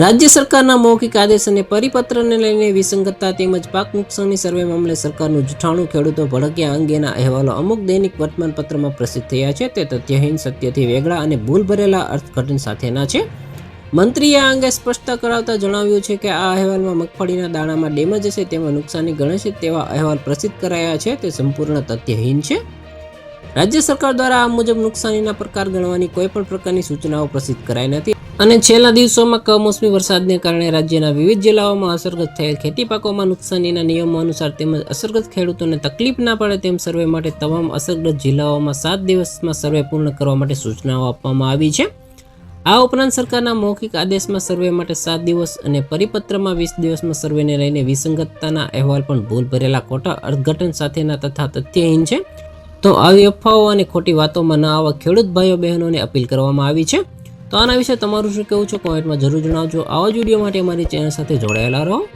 રાજ્ય સરકારના મૌખિક આદેશ અને પરિપત્રને લઈને વિસંગતતા તેમજ પાક નુકસાની સર્વે મામલે સરકારનું જૂઠાણું ખેડૂતો ભડક્યા અંગેના અહેવાલો અમુક દૈનિક વર્તમાનપત્રમાં પ્રસિદ્ધ થયા છે. તે તથ્યહીન સત્યથી વેગળા અને ભૂલ ભરેલા અર્થઘટન સાથેના છે. મંત્રીએ આ અંગે સ્પષ્ટતા કરાવતા જણાવ્યું છે કે આ અહેવાલમાં મગફળીના દાણામાં ડેમેજ હશે તેમાં નુકસાની ગણશે તેવા અહેવાલ પ્રસિદ્ધ કરાયા છે. તે સંપૂર્ણ તથ્યહીન છે. રાજ્ય સરકાર દ્વારા આ મુજબ નુકસાનીના પ્રકાર ગણવાની કોઈ પણ પ્રકારની સૂચનાઓ પ્રસિદ્ધ કરાઈ નથી. અને છેલ્લા દિવસોમાં કમોસમી વરસાદને કારણે રાજ્યના વિવિધ જિલ્લાઓમાં અસરગ્રસ્ત થયેલ ખેતી પાકોમાં નુકસાનીના નિયમો અનુસાર તેમજ અસરગ્રસ્ત ખેડૂતોને તકલીફ ના પડે તેમ સર્વે માટે તમામ અસરગ્રસ્ત જિલ્લાઓમાં સાત દિવસમાં સર્વે પૂર્ણ કરવા માટે સૂચનાઓ આપવામાં આવી છે. આ ઉપરાંત સરકારના મૌખિક આદેશમાં સર્વે માટે સાત દિવસ અને પરિપત્રમાં વીસ દિવસમાં સર્વેને લઈને વિસંગતતાના અહેવાલ પણ ભૂલ ભરેલા ખોટા અર્થઘટન સાથેના તથા તથ્યહીન છે. તો આવી અફવાઓ અને ખોટી વાતોમાં ન આવવા ખેડૂત ભાઈઓ બહેનોને અપીલ કરવામાં આવી છે. તો આના વિશે તમારું શું કહેવું છે? કોમેન્ટમાં જરૂર જણાવજો. આવા જ વીડિયો માટે અમારી ચેનલ સાથે જોડાયેલા રહો.